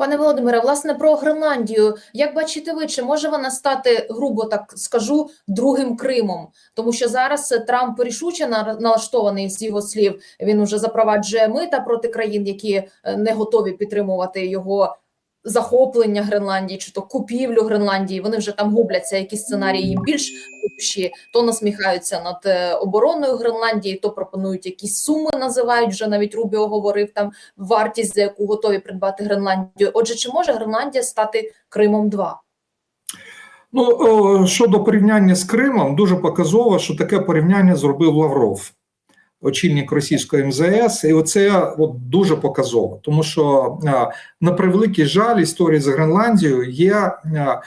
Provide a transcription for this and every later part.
Пане Володимире, власне про Гренландію. Як бачите ви, чи може вона стати, грубо так скажу, другим Кримом? Тому що зараз Трамп рішуче на- налаштований з його слів. Він уже запроваджує мита проти країн, які е, не готові підтримувати його захоплення Гренландії чи то купівлю Гренландії. Вони вже там губляться. Які сценарії більш душі, то насміхаються над е, обороною Гренландії, то пропонують якісь суми, називають вже навіть Рубіо говорив там вартість, за яку готові придбати Гренландію. Отже, чи може Гренландія стати Кримом 2 Ну щодо порівняння з Кримом, дуже показово, що таке порівняння зробив Лавров, очільник російської МЗС, і оце от дуже показово, тому що на превеликий жаль, історія з Гренландією є. е,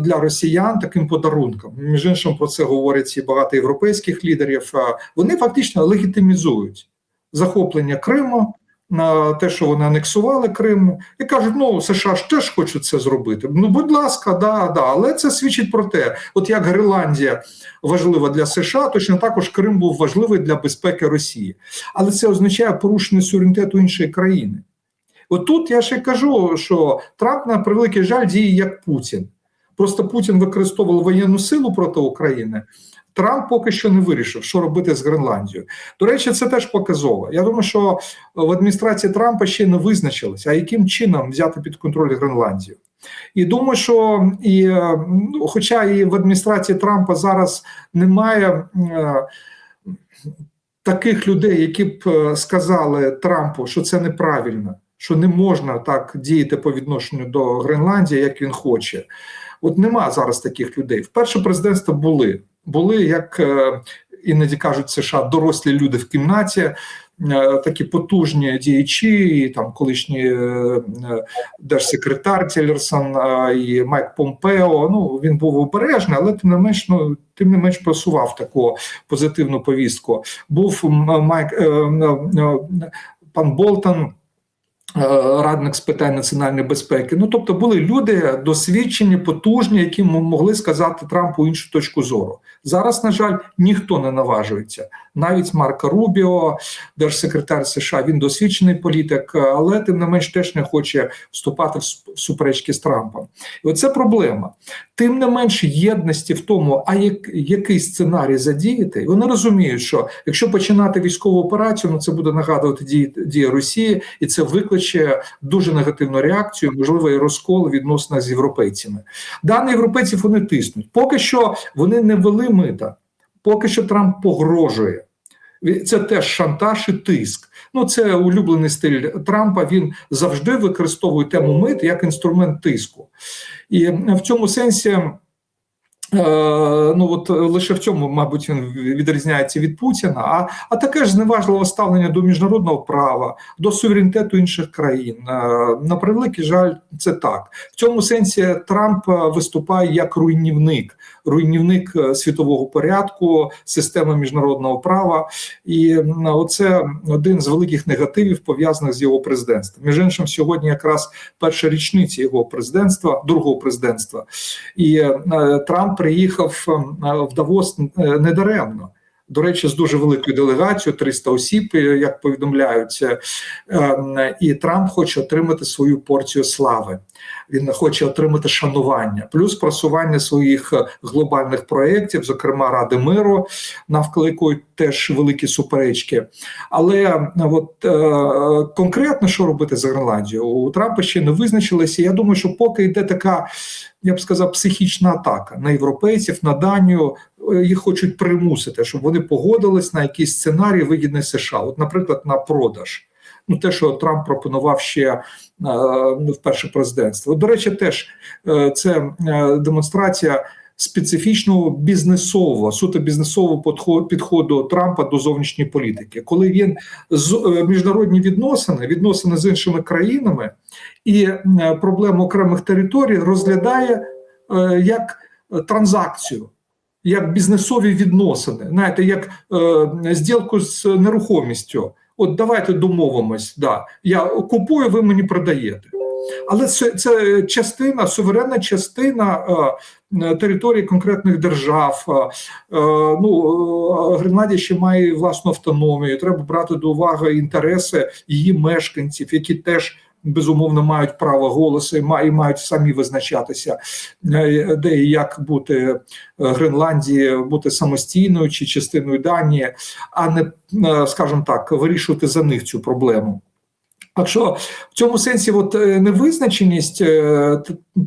Для росіян таким подарунком, між іншим про це говорять і багато європейських лідерів. Вони фактично легітимізують захоплення Криму, на те, що вони анексували Крим, і кажуть, ну США ж теж хочуть це зробити. Ну, будь ласка, да, да. Але це свідчить про те, от як Гренландія важлива для США, точно також Крим був важливий для безпеки Росії. Але це означає порушення суверенітету іншої країни. От тут я ще кажу, що Трамп на превеликий жаль діє як Путін. Просто Путін використовував воєнну силу проти України. Трамп поки що не вирішив, що робити з Гренландією. До речі, це теж показово. Я думаю, що в адміністрації Трампа ще не визначилися, а яким чином взяти під контроль Гренландію. І думаю, що і, е, ну, хоча і в адміністрації Трампа зараз немає е, таких людей, які б е, сказали Трампу, що це неправильно, що не можна так діяти по відношенню до Гренландії, як він хоче. От нема зараз таких людей. Вперше президентства були. Були, як е, іноді кажуть США, дорослі люди в кімнаті, е, такі потужні діячі, там колишній е, держсекретар Тілерсон е, і Майк Помпео. Ну він був обережний, але тим не менш, ну тим не менш просував таку позитивну повістку. Був Майк пан Болтон. Е, Радник з питань національної безпеки, ну тобто були люди досвідчені, потужні, які могли сказати Трампу іншу точку зору. Зараз, на жаль, ніхто не наважується. Навіть Марко Рубіо, держсекретар США, він досвідчений політик, але тим не менш теж не хоче вступати в суперечки з Трампом. І оце проблема. Тим не менш єдності в тому, а як, який сценарій задіяти, вони розуміють, що якщо починати військову операцію, ну це буде нагадувати дії, дії Росії, і це викличе дуже негативну реакцію, можливо, і розкол відносно з європейцями. Дані європейців вони тиснуть. Поки що вони не вели мита, поки що Трамп погрожує. Це теж шантаж і тиск. Ну це улюблений стиль Трампа. Він завжди використовує тему мит як інструмент тиску, і в цьому сенсі. Е, ну от лише в цьому, мабуть, він відрізняється від Путіна, а, а таке ж зневажливе ставлення до міжнародного права, до суверенітету інших країн. Е, на превеликий жаль, це так. В цьому сенсі Трамп е, виступає як руйнівник, руйнівник е, світового порядку, системи міжнародного права. І оце один з великих негативів пов'язаних з його президентством. Між іншим, сьогодні якраз перша річниця його президентства, другого президентства. І е, Трамп приїхав е, в Давос е, недаремно. До речі, з дуже великою делегацією, 300 осіб, е, як повідомляють, е, е, і Трамп хоче отримати свою порцію слави. Він хоче отримати шанування, плюс просування своїх е, глобальних проєктів, зокрема Ради миру, якої теж великі суперечки. Але е, от конкретно що робити з Гренландією, у Трампа ще не визначилося. Я думаю, що поки йде така, я б сказав, психічна атака на європейців, на Данію, їх хочуть примусити, щоб вони погодились на якийсь сценарій вигідний США. От, наприклад, на продаж. Ну, те, що Трамп пропонував ще е, ну, в перше президентство. До речі, теж е, це е, демонстрація специфічного бізнесового, суто бізнесового підходу Трампа до зовнішньої політики, коли він з е, міжнародні відносини, відносини з іншими країнами і е, проблему окремих територій розглядає е, як е, транзакцію. Як бізнесові відносини, знаєте, як е, зділку з нерухомістю. От давайте домовимось. Да, я купую, ви мені продаєте. Але це, це частина, суверенна частина е, території конкретних держав. Е, е, ну, е, Гренландія ще має власну автономію. Треба брати до уваги інтереси її мешканців, які теж безумовно мають право голосу і ма- і мають самі визначатися, е, де і як бути е, Гренландії, бути самостійною чи частиною Данії, а не, е, скажімо так, вирішувати за них цю проблему. Так що в цьому сенсі, от невизначеність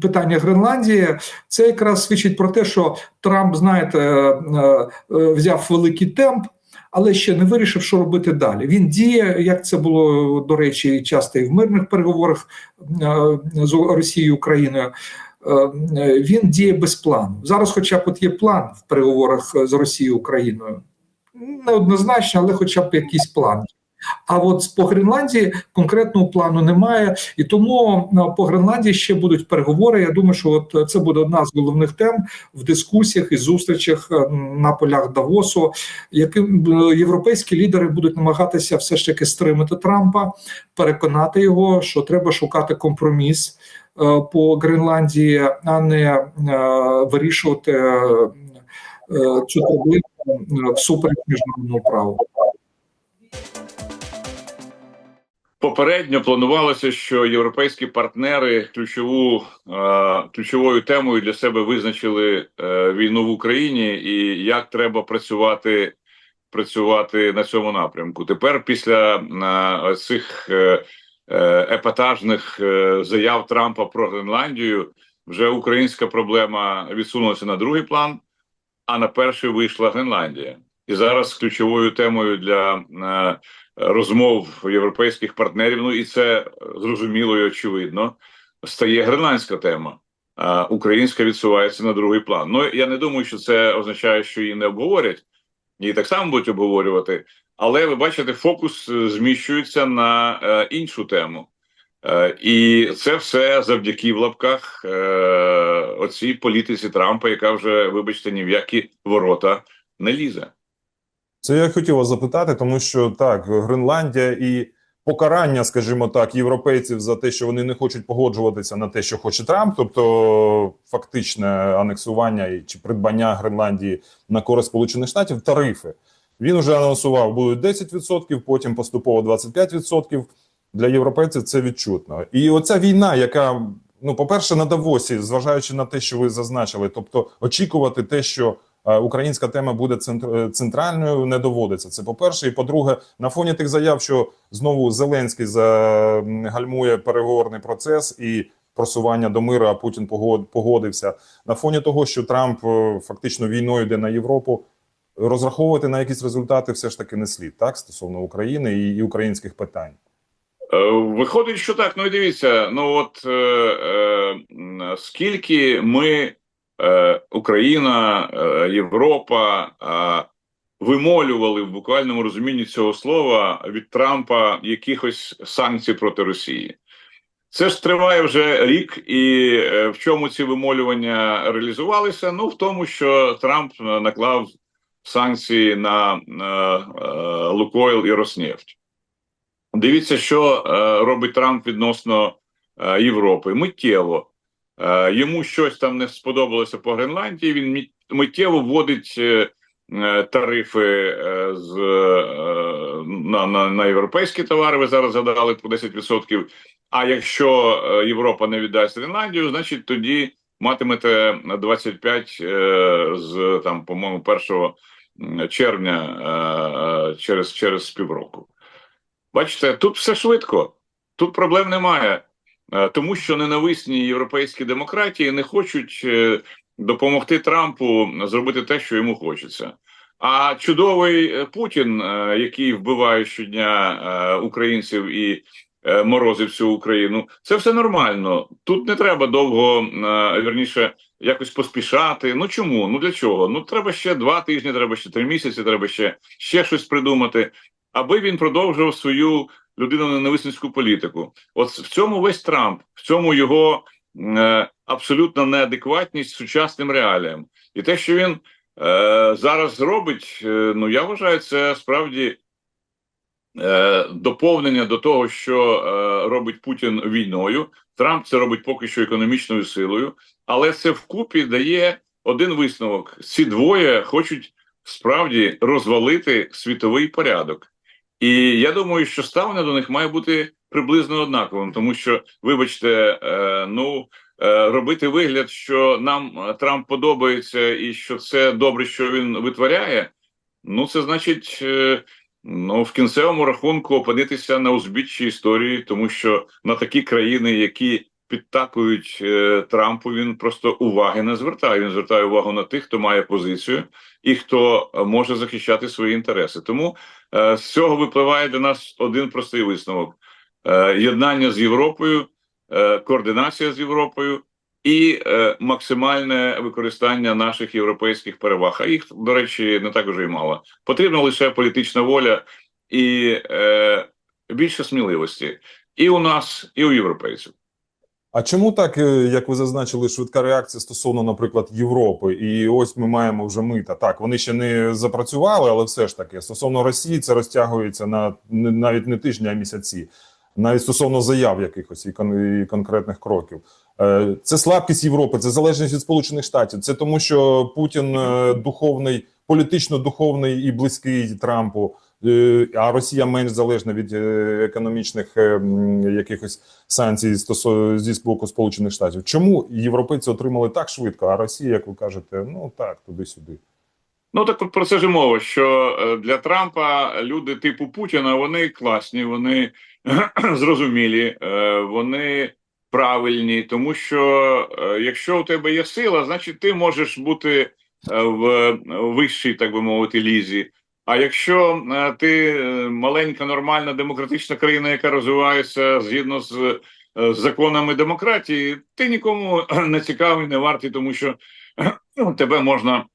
питання Гренландії, це якраз свідчить про те, що Трамп, знаєте, взяв великий темп, але ще не вирішив, що робити далі. Він діє, як це було до речі, часто і в мирних переговорах е, з Росією і Україною. е, е, Він діє без плану. Зараз, хоча б от є план в переговорах з Росією і Україною. Неоднозначно, але хоча б якийсь план. А от по Гренландії конкретного плану немає, і тому е, по Гренландії ще будуть переговори. Я думаю, що от це буде одна з головних тем в дискусіях і зустрічах е, на полях Давосу, яким е, європейські лідери будуть намагатися все ж таки стримати Трампа, переконати його, що треба шукати компроміс е, по Гренландії, а не е, вирішувати е, е, цю проблему е, всупереч міжнародного права. Попередньо планувалося, що європейські партнери ключову е, ключовою темою для себе визначили е, війну в Україні і як треба працювати працювати на цьому напрямку. Тепер, після е, цих е, епатажних заяв Трампа про Гренландію, вже українська проблема відсунулася на другий план, а на перший вийшла Гренландія. І зараз ключовою темою для е, розмов європейських партнерів. Ну і це зрозуміло і очевидно. Стає гренландська тема. А українська відсувається на другий план. Ну я не думаю, що це означає, що її не обговорять, її так само будуть обговорювати. Але ви бачите, фокус е, зміщується на е, іншу тему. Е, і це все завдяки в лапках е, оцій політиці Трампа, яка вже, вибачте, ні в які ворота не лізе. Це я хотів вас запитати, тому що так, Гренландія і покарання, скажімо так, європейців за те, що вони не хочуть погоджуватися на те, що хоче Трамп, тобто фактичне анексування чи придбання Гренландії на користь Сполучених Штатів, тарифи. Він вже анонсував, будуть 10%, потім поступово 25%. Для європейців це відчутно. І оця війна, яка, ну, по-перше, на Давосі, зважаючи на те, що ви зазначили, тобто очікувати те, що українська тема буде е, центральною, не доводиться. Це по-перше. І по-друге, на фоні тих заяв, що знову Зеленський загальмує переговорний процес і просування до миру, а Путін погодився. На фоні того, що Трамп е, фактично війною йде на Європу, розраховувати на якісь результати все ж таки не слід, так стосовно України і, українських питань. Е, Виходить, що так. Ну і дивіться, ну от е, е, скільки ми, е, Україна, е, Європа, е, вимолювали в буквальному розумінні цього слова від Трампа якихось санкцій проти Росії. Це ж триває вже рік, і е, в чому ці вимолювання реалізувалися? Ну в тому, що Трамп е, наклав санкції на е, е, Лукойл і Роснефть. Дивіться, що е, робить Трамп відносно е, Європи. Миттєво е, йому щось там не сподобалося по Гренландії. Він миттєво вводить е, е, тарифи е, з е, на, на, на європейські товари. Ви зараз згадали про 10%. А якщо е, Європа не віддасть Гренландію, значить тоді матимете 25 е, з там, по-моєму, 1 червня е, е, через, через півроку. Бачите, тут все швидко, тут проблем немає, Е, тому що ненависні європейські демократії не хочуть е, допомогти Трампу зробити те, що йому хочеться. А чудовий е, Путін, е, який вбиває щодня е, українців і е, морозить всю Україну, це все нормально. Тут не треба довго е, вірніше якось поспішати. Ну чому? Ну для чого? Ну треба ще два тижні, треба ще три місяці, треба ще, ще щось придумати аби він продовжував свою людиноненависницьку політику. От в цьому весь Трамп, в цьому його е, абсолютна неадекватність сучасним реаліям. І те, що він е, зараз робить, е, ну я вважаю, це справді е, доповнення до того, що е, робить Путін війною. Трамп це робить поки що економічною силою, але це вкупі дає один висновок: ці двоє хочуть справді розвалити світовий порядок. І я думаю, що ставлення до них має бути приблизно однаковим, тому що, вибачте, е, ну е, робити вигляд, що нам е, Трамп подобається, і що це добре, що він витворяє. Ну, це значить, ну в кінцевому рахунку опинитися на узбіччі історії, тому що на такі країни, які підтакують е, Трампу, він просто уваги не звертає. Він звертає увагу на тих, хто має позицію і хто е, може захищати свої інтереси. Тому е, з цього випливає для нас один простий висновок: єднання з Європою, координація з Європою. І е, максимальне використання наших європейських переваг. А їх, до речі, не так уже й мало. Потрібна лише політична воля і е, більше сміливості і у нас, і у європейців. А чому так, е, як ви зазначили, швидка реакція стосовно, наприклад, Європи? І ось ми маємо вже мита. Так, вони ще не запрацювали, але все ж таки стосовно Росії це розтягується на навіть не тижні, а місяці. Навіть стосовно заяв якихось і, і конкретних кроків. Е, Це слабкість Європи, це залежність від Сполучених Штатів. Це тому, що Путін е, духовний, політично духовний і близький Трампу. Е, А Росія менш залежна від е, економічних е, якихось санкцій зі боку Сполучених Штатів. Чому європейці отримали так швидко, а Росія, як ви кажете, ну так, туди-сюди. Ну так про це ж мова, що для Трампа люди типу Путіна вони класні, вони зрозумілі, вони правильні, тому що якщо у тебе є сила, значить ти можеш бути в вищій, так би мовити, лізі. А якщо е, ти е, маленька, нормальна демократична країна, яка розвивається згідно з е, законами демократії, ти нікому не цікавий, не вартий, тому що ну, тебе можна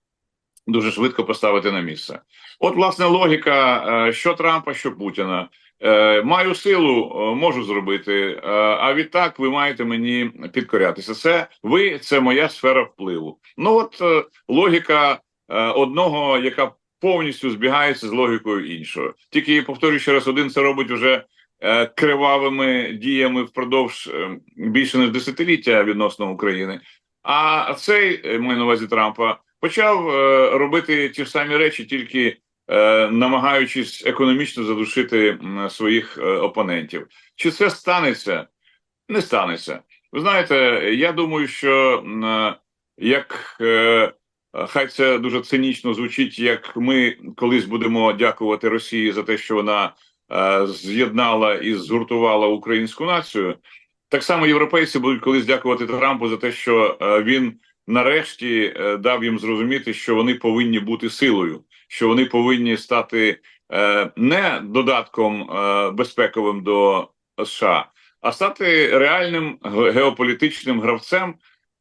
дуже швидко поставити на місце. От, власне, логіка, що Трампа, що Путіна. Е, Маю силу, е, можу зробити. е, А відтак ви маєте мені підкорятися. Це ви, це моя сфера впливу. Ну от логіка одного, яка повністю збігається з логікою іншого. Тільки повторюю ще раз, один це робить уже кривавими діями впродовж більше ніж десятиліття відносно України. А цей маю на увазі Трампа почав робити ті ж самі речі, тільки намагаючись економічно задушити своїх е, опонентів. Чи це станеться? Не станеться. Ви знаєте, я думаю, що е, як е, хай це дуже цинічно звучить, як ми колись будемо дякувати Росії за те, що вона е, з'єднала і згуртувала українську націю. Так само європейці будуть колись дякувати Трампу за те, що е, він нарешті е, дав їм зрозуміти, що вони повинні бути силою, що вони повинні стати е, не додатком е, безпековим до США, а стати реальним геополітичним гравцем,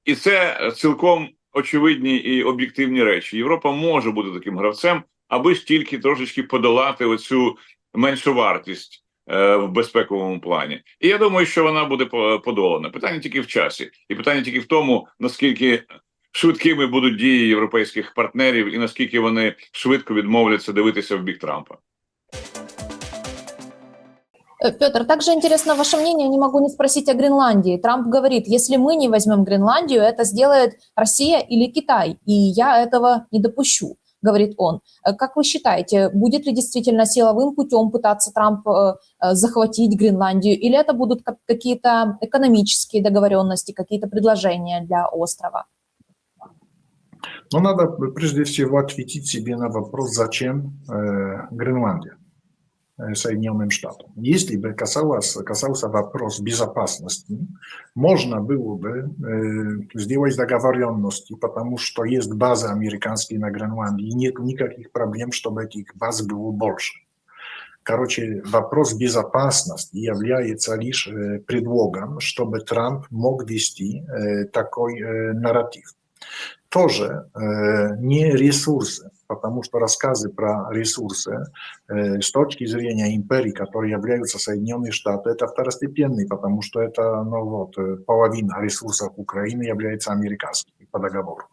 і це цілком очевидні і об'єктивні речі. Європа може бути таким гравцем, аби ж тільки трошечки подолати оцю меншовартість е, в безпековому плані. І я думаю, що вона буде по- подолана. Питання тільки в часі, і питання тільки в тому, наскільки швидкими будуть дії європейських партнерів, і наскільки вони швидко відмовляться дивитися в бік Трампа. Э, Петр, также интересно ваше мнение, не могу не спросить о Гренландии. Трамп говорит, если мы не возьмем Гренландию, это сделает Россия или Китай, и я этого не допущу, говорит он. Э, Как вы считаете, будет ли действительно силовым путем пытаться Трамп э, э, захватить Гренландию, или это будут как- какие-то экономические договоренности, какие-то предложения для острова? Но надо прежде всего ответить себе на вопрос, зачем э, Гренландия э, Соединенным Штатам. Если бы касалось, касался вопрос безопасности, можно было бы э, сделать договоренности, потому что есть базы американские на Гренландии, и нет никаких проблем, чтобы этих баз было больше. Короче, вопрос безопасности является лишь э, предлогом, чтобы Трамп мог вести э, такой э, нарратив тоже э, не ресурсы, потому что рассказы про ресурсы э, с точки зрения империи, которые являются Соединенные Штаты, это второстепенный, потому что это ну, вот, э, половина ресурсов Украины является американскими по договору.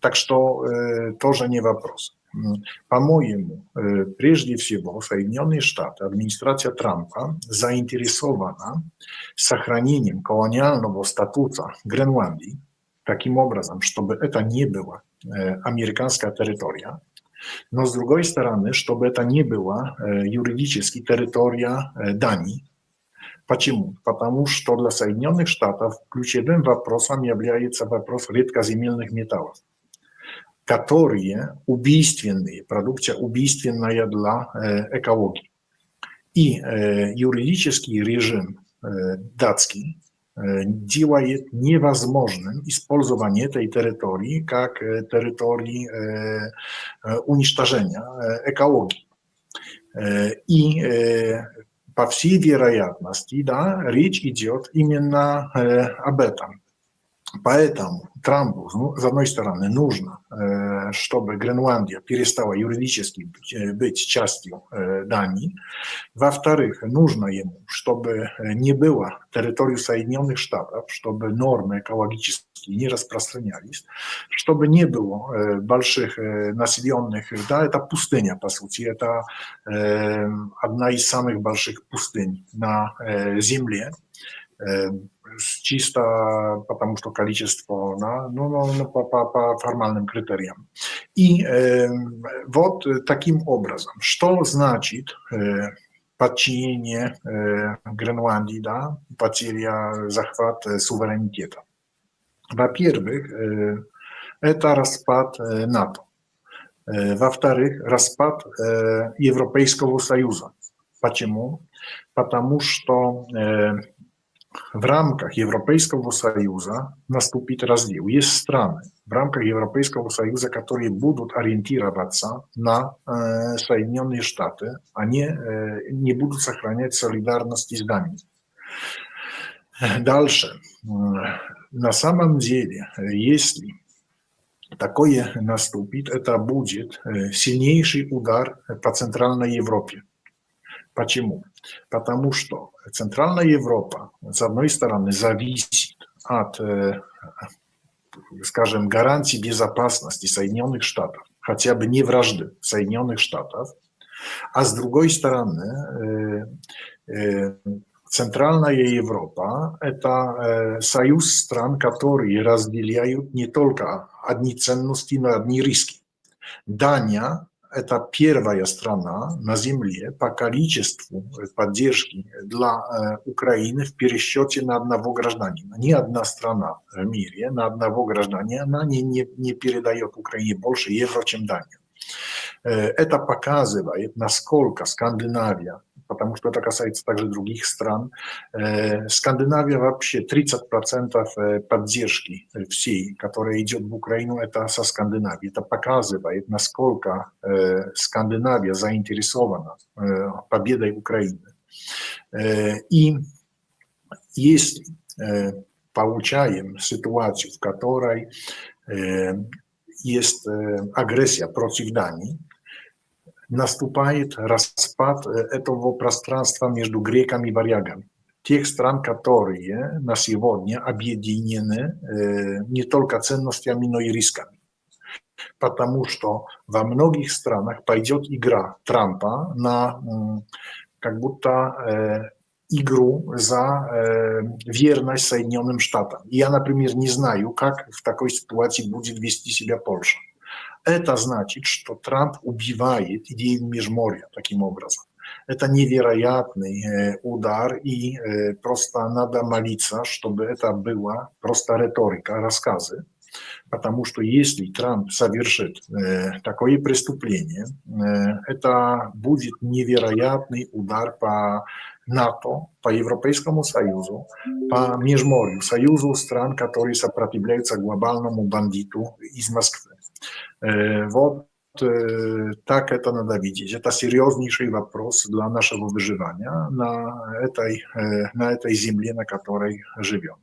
Так что э, тоже не вопрос. М, По-моему, э, прежде всего Соединенные Штаты, администрация Трампа заинтересована сохранением колониального статута Гренландии, таким образом, чтобы это не была э, американская территория, но с другой стороны, чтобы это не была э, юридически территория э, Дании, Почему? Потому что для Соединенных Штатов ключевым вопросом является вопрос редкоземельных металлов, которые убийственные, продукция убийственная для э, экологии. И э, юридический режим э, датский э, делает невозможным использование этой территории как э, территории э, э, уничтожения э, экологии. Э, И э, по всей вероятности, да, речь идет именно э, об этом. Поэтому Трампу, ну, с одной стороны, нужно, э, чтобы Гренландия перестала юридически быть, э, быть частью э, Дании. Во-вторых, нужно ему, чтобы э, не было территории Соединенных Штатов, чтобы нормы экологические не распространялись, чтобы не было э, больших э, населенных, да, это пустыня, по сути, это э, одна из самых больших пустынь на э, Земле, Э, с- чисто потому, что количество, да, ну, ну, ну, по, по, по формальным критериям. И э, вот э, таким образом, что значит э, подчинение э, Гренландии, да, потеря, захват э, суверенитета? Во-первых, э, это распад э, НАТО. Э, Во-вторых, распад э, Европейского Союза. Почему? Потому что э, в рамках Европейского Союза наступит раздел. Есть страны в рамках Европейского Союза, которые будут ориентироваться на э, Соединенные Штаты. Они э, не будут сохранять солидарность с Данией. Дальше. М, На самом деле, э, если такое наступит, это будет э, сильнейший удар по Центральной Европе. Почему? Потому что Центральная Европа, с одной стороны, зависит от, э, скажем, гарантий безопасности Соединенных Штатов, хотя бы не вражды Соединенных Штатов, а с другой стороны, э, э, Центральная Европа – это э, союз стран, которые разделяют не только одни ценности, но и одни риски. Дания – это первая страна на Земле по количеству поддержки для э, Украины в пересчете на одного гражданина. Ни одна страна в мире на одного гражданина не, не, не передает Украине больше евро, чем Дания. Э, Это показывает, насколько Скандинавия, потому что это касается также других стран, э, Скандинавия вообще 30% э, поддержки всей, которая идет в Украину, это со Скандинавии. Это показывает, насколько э, Скандинавия заинтересована э, победой Украины. Э, И если э, получаем ситуацию, в которой э, есть э, агрессия против Дании, наступает распад э, этого пространства между греками и варягами. Тех стран, которые на сегодня объединены э, не только ценностями, но и рисками. Потому что во многих странах пойдет игра Трампа на м, как будто э, игру за э, верность Соединенным Штатам. Я, например, не знаю, как в такой ситуации будет вести себя Польша. Это значит, что Трамп убивает идею межморья таким образом. Это невероятный э, удар, и э, просто надо молиться, чтобы это была просто риторика, рассказы. Потому что если Трамп совершит э, такое преступление, это будет невероятный удар по НАТО, по Европейскому Союзу, по межморью, союзу стран, которые сопротивляются глобальному бандиту из Москвы. Э, Вот э, так это надо видеть. Это серьезнейший вопрос для нашего выживания на этой, э, на этой земле, на которой живем.